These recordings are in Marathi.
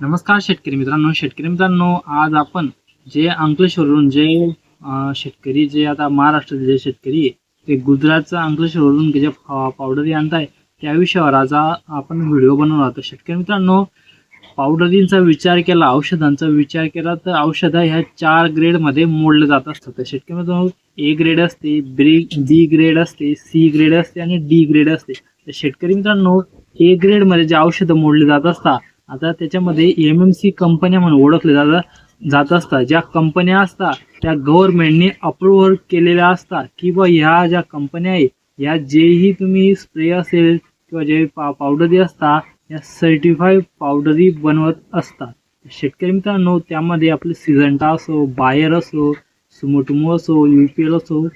नमस्कार शेतकरी मित्रांनो शेतकरी मित्रांनो आज आपण जे अंकलेश्वरवरून जे शेतकरी जे आता महाराष्ट्रातील जे शेतकरी आहे, ते गुजरातचं अंकलेश्वरवरून जे पा- पावडरी आणताय त्या विषयावर आज आपण व्हिडिओ बनवला होता शेतकरी मित्रांनो पावडरींचा विचार केला औषधांचा विचार केला तर औषधं ह्या चार ग्रेडमध्ये मोडलं जात असतात. तर शेतकरी मित्रांनो ए ग्रेड असते बी बी ग्रेड असते सी ग्रेड असते आणि डी ग्रेड असते. तर शेतकरी मित्रांनो ए ग्रेडमध्ये जे औषधं मोडले जात असतात आता त्याच्यामध्ये एम एम सी कंपन्या म्हणून ओळखले जातात जात असतात. ज्या कंपन्या असतात त्या गव्हर्नमेंटने अप्रूव्हल केलेल्या असतात किंवा ह्या ज्या कंपन्या आहे या जेही तुम्ही स्प्रे असेल किंवा जे पा पावडरी असतात या सर्टिफाईड पावडरी बनवत असतात. शेतकरी मित्रांनो त्यामध्ये आपले सिझंटा असो बायर असो सुमोटुमो असो यू पी एल असो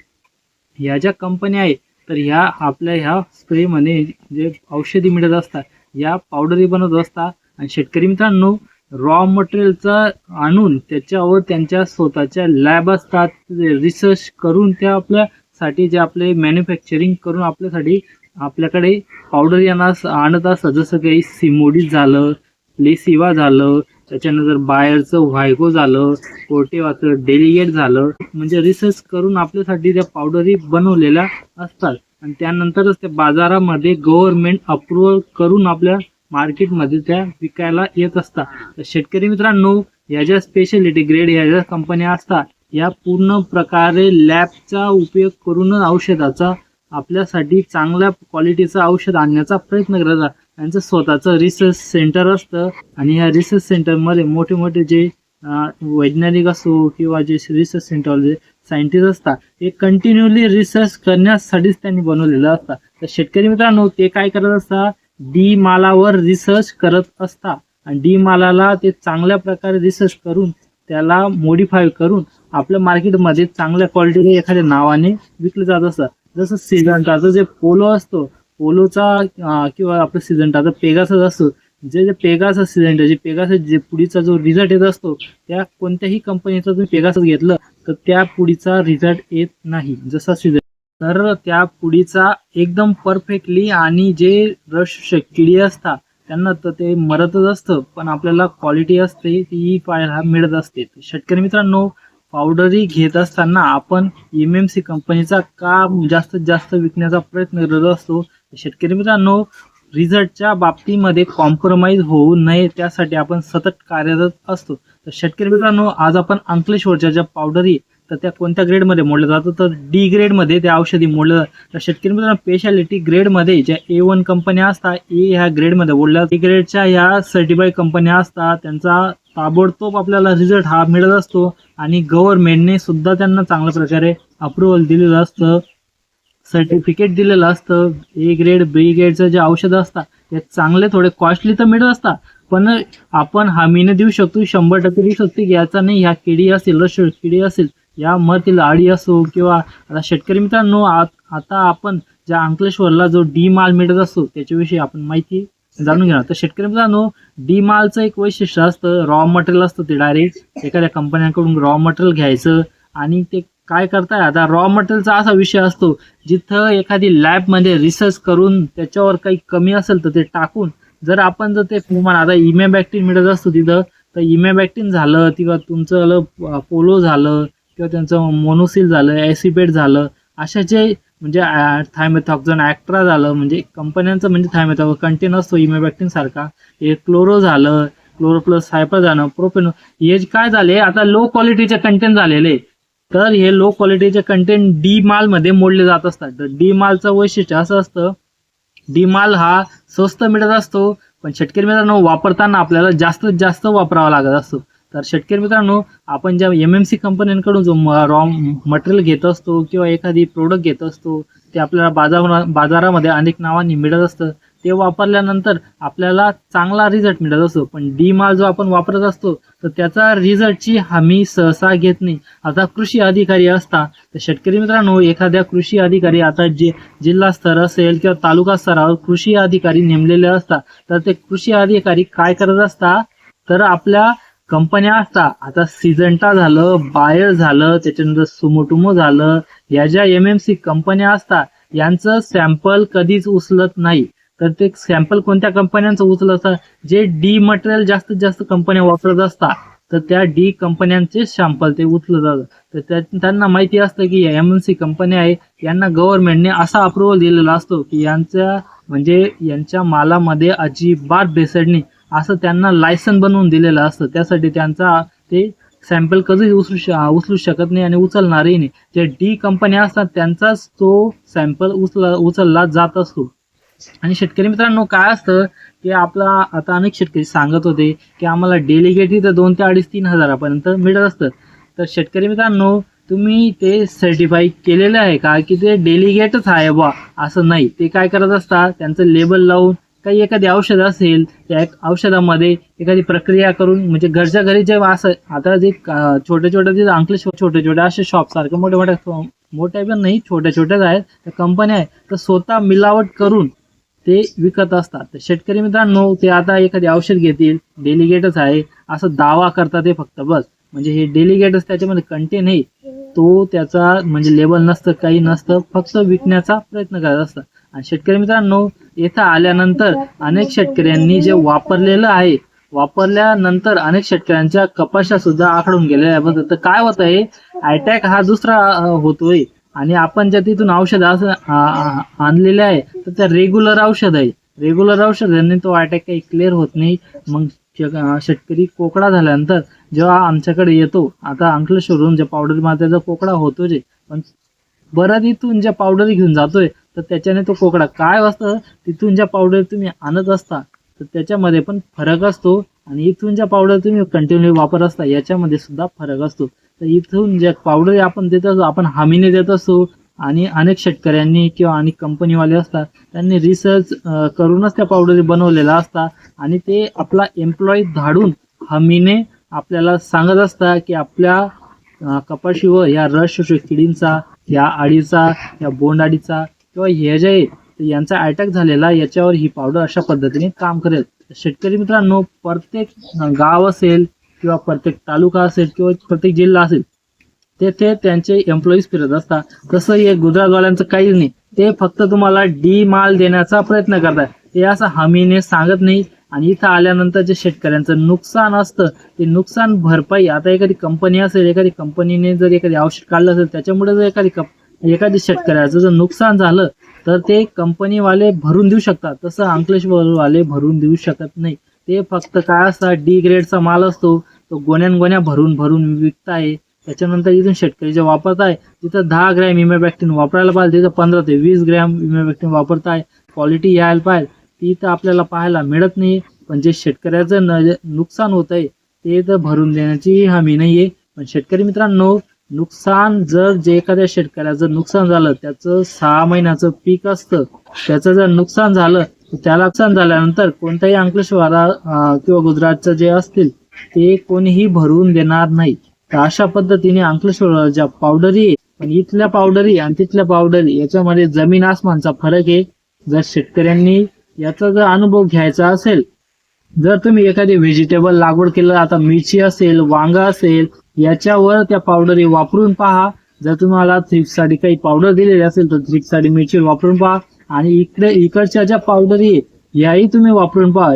ह्या ज्या कंपन्या आहे तर ह्या आपल्या ह्या स्प्रेमध्ये जे औषधी मिळत असतात या पावडरी बनवत असतात. आणि शेतकरी मित्रांनो रॉ मटेरियलचा आणून त्याच्यावर त्यांच्या स्वतःच्या लॅब असतात रिसर्च करून त्या आपल्यासाठी जे आपले मॅन्युफॅक्चरिंग करून आपल्यासाठी आपल्याकडे पावडर यांना आणत असतात. जसं काही सिमोडी झालं प्लेसिवा झालं त्याच्यानंतर बायरचं व्हायगो झालं कोर्टेवाचं डेलिगेट झालं. म्हणजे रिसर्च करून आपल्यासाठी त्या पावडरी बनवलेल्या असतात. आणि त्यानंतरच त्या बाजारामध्ये गव्हर्नमेंट अप्रुव्हल करून आपल्या मार्केटमध्ये त्या विकायला येत असतात. तर शेतकरी मित्रांनो या ज्या स्पेशलिटी ग्रेड या ज्या कंपन्या असतात या पूर्ण प्रकारे लॅबचा उपयोग करून औषधाचा आपल्यासाठी चांगल्या क्वालिटीचं औषध आणण्याचा प्रयत्न करतात त्यांचं स्वतःचं रिसर्च सेंटर असतं आणि ह्या रिसर्च सेंटरमध्ये मोठे मोठे जे वैज्ञानिक असो किंवा जे रिसर्च सेंटर जे सायंटिस्ट असतात ते कंटिन्युअली रिसर्च करण्यासाठीच त्यांनी बनवलेलं असतं. तर शेतकरी मित्रांनो ते काय करत असतात? डी मालावर रिसर्च करत असता. आणि डी मालाला ते चांगल्या प्रकारे रिसर्च करून त्याला मॉडिफाय करून आपल्या मार्केटमध्ये चांगल्या क्वालिटीने एखाद्या नावाने विकलं जात असतं. जसं सिजंटाचा जे पोलो असतो पोलोचा किंवा आपलं सिजंटाचा पेगासच असतो. जे जे पेगास सिजंट जे पेगास जे पुढीचा जो रिझल्ट येत असतो त्या कोणत्याही कंपनीचा तुम्ही पेगासच घेतलं तर त्या पुढीचा रिझल्ट येत नाही. जसा सिजंट तर त्या पुढीचा एकदम परफेक्टली आणि जे रश किडी असतात त्यांना तर ते मरतच असतं पण आपल्याला क्वालिटी असते ती पाहायला मिळत असते. शेतकरी मित्रांनो पावडरी घेत असताना आपण एम एम सी कंपनीचा का जास्तीत जास्त विकण्याचा प्रयत्न करत असतो? शेतकरी मित्रांनो रिझल्टच्या बाबतीमध्ये कॉम्प्रोमाइज होऊ नये त्यासाठी आपण सतत कार्यरत असतो. तर शेतकरी मित्रांनो आज आपण अंकलेश्वरच्या ज्या पावडरी तर त्या कोणत्या ग्रेडमध्ये मोडलं जातं? तर डी ग्रेडमध्ये त्या औषधी मोडलं. तर शेतकरी मित्रांनो स्पेशालिटी ग्रेडमध्ये ज्या ए वन कंपन्या असतात ए ह्या ग्रेडमध्ये मोडल्या ए ग्रेडच्या ह्या सर्टिफाईड कंपन्या असतात. त्यांचा ताबडतोब आपल्याला रिझल्ट हा मिळत असतो आणि गव्हर्नमेंटने सुद्धा त्यांना चांगल्या प्रकारे अप्रुव्हल दिलेलं असतं सर्टिफिकेट दिलेलं असतं. ए ग्रेड बी ग्रेडचं जे औषधं असतात ते चांगले थोडे कॉस्टली तर मिळत असतात. पण आपण हमीने देऊ शकतो शंभर टक्के देऊ शकतो की याचा नाही ह्या किडी असेल रश किडी असेल या मतील आळी असो किंवा आता शेतकरी मित्रांनो आत- आता आपण ज्या अंकलेश्वरला जो डी माल मिळत असतो त्याच्याविषयी आपण माहिती जाणून घेणार. तर शेतकरी मित्रांनो डी मालचं एक वैशिष्ट्य असतं रॉ मटेरियल असतं ते डायरेक्ट एखाद्या कंपन्यांकडून रॉ मटेरियल घ्यायचं आणि ते काय करताय? आता रॉ मटेरियलचा असा विषय असतो जिथं एखादी लॅबमध्ये रिसर्च करून त्याच्यावर काही कमी असेल तर ते टाकून जर आपण जर ते तुम्हाला आता इमॅबॅक्टिन मिळत असतो तिथं तर इमॅबॅक्टिन झालं किंवा तुमचं पोलो झालं किंवा त्यांचं मोनोसिल झालं ॲसिपेट झालं अशा जे म्हणजे थायमेथॉक्झन ॲक्ट्रा झालं म्हणजे कंपन्यांचं म्हणजे थायमेथॉक कंटेन असतो इमॅबॅक्टिन सारखा हे क्लोरो झालं क्लोरो प्लस सायपर झालं प्रोपेनो हे काय झाले आता लो क्वालिटीचे कंटेंट झालेले. तर हे लो क्वालिटीचे कंटेंट डी मालमध्ये मोडले जात असतात. तर डी मालचं वैशिष्ट्य असं असतं डी माल हा स्वस्त मिळत असतो पण शेतकरी मित्रांनो वापरताना आपल्याला जास्तीत जास्त वापरावा लागत असतो. तर शेतकरी मित्रांनो आपण ज्या एम एम सी कंपन्यांकडून जो रॉ मटेरियल घेत असतो किंवा एखादी प्रोडक्ट घेत असतो ते आपल्याला बाजार बाजारामध्ये अनेक नावांनी मिळत असतं. ते वापरल्यानंतर आपल्याला चांगला रिझल्ट मिळत असतो. पण डी माल जो आपण वापरत असतो तर त्याचा रिझल्टची हमी सहसा घेत नाही. आता कृषी अधिकारी असता तर शेतकरी मित्रांनो एखाद्या कृषी अधिकारी आता जे जिल्हा स्तर असेल किंवा तालुका स्तरावर कृषी अधिकारी नेमलेले असतात तर ते कृषी अधिकारी काय करत असतात तर आपल्या कंपन्या असतात आता सिजंटा झालं बायर झालं त्याच्यानंतर सुमोटुमो झालं. या ज्या एम एम सी कंपन्या असतात यांचं सॅम्पल कधीच उचलत नाही. तर ते सॅम्पल कोणत्या कंपन्यांचं उचलत असतात जे डी मटेरियल जास्तीत जास्त कंपन्या वापरत असतात तर त्या डी कंपन्यांचे सॅम्पल ते उचलत जातात तर त्यांना माहिती असतं की एम एन सी कंपन्या आहे यांना गव्हर्नमेंटने असा अप्रुव्हल दिलेला असतो की यांच्या म्हणजे यांच्या मालामध्ये अजिबात भेसळ असं त्यांना लायसन बनवून दिलेलं असतं. त्यासाठी त्यांचा ते सॅम्पल कधीच उचलू श उचलू शकत नाही आणि उचलणारही नाही. जे डी कंपन्या असतात त्यांचाच तो सॅम्पल उचला उचलला जात असतो. आणि शेतकरी मित्रांनो काय असतं की आपला आता अनेक शेतकरी सांगत होते की आम्हाला डेलिगेटही तर दोन ते अडीच तीन हजारापर्यंत मिळत असतं. तर शेतकरी मित्रांनो तुम्ही ते सर्टिफाय केलेलं आहे का? की ते डेलिगेटच आहे बा असं नाही. ते काय करत असतात त्यांचं लेबल लावून काही एखादी औषध असेल त्या औषधामध्ये एखादी प्रक्रिया करून म्हणजे घरच्या घरी जे असं आता जे छोटे छोटे जे अंकले छोटे छोटे असे शॉप सारखे मोठे मोठे मोठ्या पण नाही छोट्या छोट्याच आहेत त्या कंपन्या आहेत तर स्वतः मिलावट करून ते विकत असतात. तर शेतकरी मित्रांनो ते आता एखादी औषध घेतील डेलिगेटच आहे असं दावा करतात ते फक्त बस. म्हणजे हे डेलिगेटच त्याच्यामध्ये कंटेन आहे. तो त्याचा म्हणजे लेबल नसतं काही नसतं फक्त विकण्याचा प्रयत्न करत असतात. शेतकरी मित्रांनो इथं आल्यानंतर अनेक शेतकऱ्यांनी जे वापरलेलं आहे वापरल्यानंतर अनेक शेतकऱ्यांच्या कपाशा सुद्धा आखडून गेलेल्या आहे तर काय होत आहे अटॅक हा दुसरा होतोय. आणि आपण ज्या तिथून औषध असं आणलेले आहे तर त्या रेग्युलर औषध आहे. रेग्युलर औषधांनी तो अटॅक काही क्लिअर होत नाही. मग शेतकरी कोकडा झाल्यानंतर जेव्हा आमच्याकडे येतो आता अंकलेश्वरून जे पावडर मात्याचा कोकडा होतो जे पण बरं तिथून ज्या पावडर घेऊन जातोय तर त्याच्याने तो कोकडा. काय असतं? तिथून ज्या पावडर तुम्ही आणत असता तर त्याच्यामध्ये पण फरक असतो आणि इथून ज्या पावडर तुम्ही कंटिन्यू वापरत असता याच्यामध्ये सुद्धा फरक असतो. तर इथून ज्या पावडर आपण देत असतो आपण हमीने देत असतो आणि अनेक शेतकऱ्यांनी किंवा अनेक कंपनीवाले असतात त्यांनी रिसर्च करूनच त्या पावडर बनवलेला असता आणि ते आपला एम्प्लॉई धाडून हमीने आपल्याला सांगत असतात की आपल्या कपाशीवर या रस शोषक किडींचा या आडीचा या बोंडाडीचा किंवा हे जे यांचा अटॅक झालेला याच्यावर ही पावडर अशा पद्धतीने काम करेल. शेतकरी मित्रांनो प्रत्येक गाव असेल किंवा प्रत्येक तालुका असेल किंवा प्रत्येक जिल्हा असेल तेथे त्यांचे एम्प्लॉईज फिरत असतात. तसं हे गुजरातवाल्यांचं काहीच नाही. ते फक्त तुम्हाला डी माल देण्याचा प्रयत्न करतात. ते असं हमीने सांगत नाही. आणि इथं आल्यानंतर जे शेतकऱ्यांचं नुकसान असतं ते नुकसान भरपाई. आता एखादी कंपनी असेल एखादी कंपनीने जर एखादी औषध काढलं असेल त्याच्यामुळे जर एखादी एखादी शेतकऱ्याचं जर नुकसान झालं तर ते कंपनीवाले भरून देऊ शकतात. तसं अंकलेश्वरवाले भरून देऊ शकत नाही. ते फक्त काय असा डी ग्रेडचा माल असतो तो गोण्यान गोण्या भरून भरून विकताय. त्याच्यानंतर इथून शेतकरी जे वापरताय तिथं दहा ग्रॅम इमेबॅक्टिन वापरायला पाहिजे तिथं पंधरा ते वीस ग्रॅम इमेबॅक्टिन वापरताय. क्वालिटी यायला पाहिजे. ती तर आपल्याला पाहायला मिळत नाही. पण जे शेतकऱ्याचं न नुकसान होत आहे ते तर भरून देण्याची हमी नाही आहे पण शेतकरी मित्रांनो नुकसान जर जे एखाद्या शेतकऱ्याचं नुकसान झालं त्याचं सहा महिन्याचं पीक असतं त्याचं जर नुकसान झालं तर त्याला नुकसान झाल्यानंतर कोणत्याही अंकलेश्वरा किंवा गुजरातचं जे असतील ते कोणीही भरून देणार नाही. तर अशा पद्धतीने अंकलेश्वर ज्या पावडरी पण इथल्या पावडरी आणि तिथल्या पावडरी याच्यामध्ये जमीन आसमानचा फरक आहे. जर शेतकऱ्यांनी याचा जर अनुभव घ्यायचा असेल जर तुम्ही एखादी व्हेजिटेबल लागवड केलं आता मिरची असेल वांगा असेल याच्यावर त्या पावडरी वापरून पहा. जर तुम्हाला थ्रिपसाठी काही पावडर दिलेली असेल तर थ्रिपसाठी मिरची वापरून पहा. आणि इकडे इकडच्या ज्या पावडरी आहे याही तुम्ही वापरून पहा.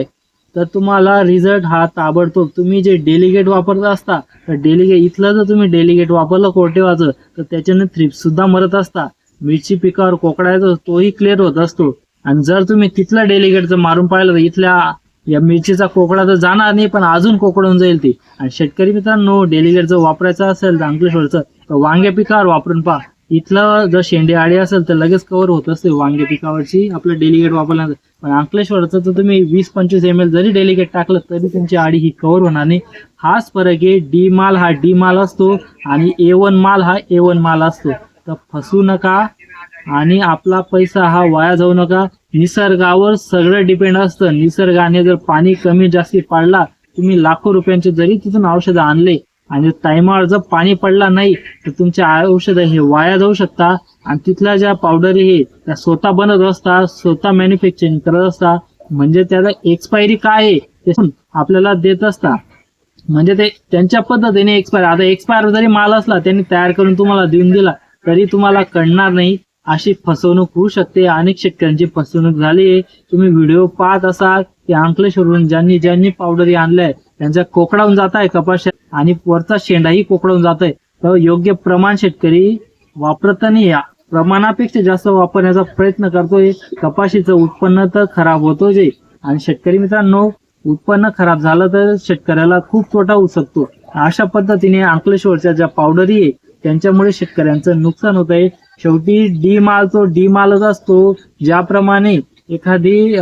तर तुम्हाला रिझल्ट हा ताबडतोब तुम्ही जे डेलिगेट वापरत असता तर डेलिगेट इथलं जर तुम्ही डेलिगेट वापरलं कोरटेवाचं तर त्याच्याने थ्रिप्स सुद्धा मरत असता. मिरची पिकावर कोकडायचं तोही क्लिअर होत असतो. आणि जर तुम्ही तिथला डेलिगेट जर मारून पाहिलं तर इथल्या या मिरचीचा कोकडा तर जाणार नाही पण अजून कोकडून जाईल ती. आणि शेतकरी मित्रांनो डेलिगेट जर वापरायचं असेल तर अंकलेश्वरचं तर वांगे पिकावर वापरून पहा. इथलं जर शेंडे आडी असेल तर लगेच कव्हर होत असते वांगे पिकावरची. आपलं डेलिगेट वापरल्यानंतर पण अंकलेश्वरचं तर तुम्ही वीस पंचवीस एम एल जरी डेलिगेट टाकलं तरी तुमची आडी ही कव्हर होणार नाही. हाच फरक आहे डी माल हा डी माल असतो आणि ए वन माल हा ए वन माल असतो. तर फसू नका आणि आपला पैसा हा वाया जाऊ नका. निसर्गावर सगळं डिपेंड असतं. निसर्गाने जर पाणी कमी जास्ती पाडला तुम्ही लाखो रुपयांचे जरी तिथून औषधं आणले आणि टायमावर जर पाणी पडला नाही तर तुमचे औषधं हे वाया जाऊ शकता. आणि तिथल्या ज्या पावडरी हे त्या स्वतः बनत असतात स्वतः मॅन्युफॅक्चरिंग करत असतात म्हणजे त्याला एक्सपायरी काय आहे ते आपल्याला देत असता. म्हणजे ते त्यांच्या पद्धतीने एक्सपायर आता एक्सपायर जरी माल असला त्यांनी तयार करून तुम्हाला देऊन दिला तरी तुम्हाला कळणार नाही. अशी फसवणूक होऊ शकते. अनेक शेतकऱ्यांची फसवणूक झाली. तुम्ही व्हिडिओ पाहत असाल की अंकलेश्वरून ज्यांनी ज्यांनी पावडरी आणलाय त्यांचा कोकडावून जात आहे कपाशा आणि वरचा शेंडाही कोकडावून जात आहे तर योग्य प्रमाण शेतकरी वापरताना या प्रमाणापेक्षा जास्त वापरण्याचा प्रयत्न करतोय. कपाशीचं उत्पन्न तर खराब होतो जे आणि शेतकरी मित्रांनो उत्पन्न खराब झालं तर शेतकऱ्याला खूप तोटा होऊ शकतो. अशा पद्धतीने अंकलेश्वरच्या ज्या पावडरी आहे त्यांच्यामुळे शेतकऱ्यांचं नुकसान होत आहे. शेवटी डी माल तो डी मालच असतो. ज्याप्रमाणे एखादी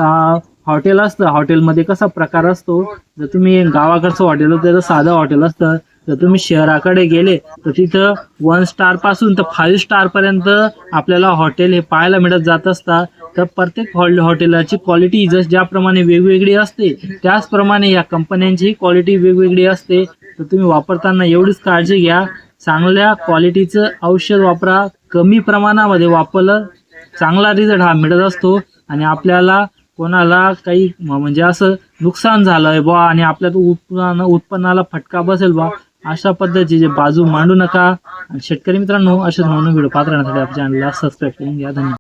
हॉटेल असतं हॉटेलमध्ये कसा प्रकार असतो? जर तुम्ही गावाकडचं हॉटेल होतं तर साधं हॉटेल असतं. जर तुम्ही शहराकडे गेले तर तिथं वन स्टारपासून तर फाईव्ह स्टार पर्यंत आपल्याला हॉटेल हे पाहायला मिळत जात असतात. तर प्रत्येक हॉल हॉटेलाची क्वालिटी जस ज्याप्रमाणे वेगवेगळी असते त्याचप्रमाणे या कंपन्यांचीही क्वालिटी वेगवेगळी असते. तर तुम्ही वापरताना एवढीच काळजी घ्या. चांगल्या क्वालिटीचं औषध वापरा कमी प्रमाणामध्ये वापरलं चांगला रिझल्ट हा मिळत असतो आणि आपल्याला कोणाला काही म- म्हणजे असं नुकसान झालंय बा आणि आपल्या उत्पन्न उत्पन्नाला फटका बसेल बा अशा पद्धतीचे बाजू मांडू नका. आणि शेतकरी मित्रांनो असेच म्हणून व्हिडिओ पाहत राहण्यासाठी आपल्या चॅनलला सबस्क्राईब करून घ्या. धन्यवाद.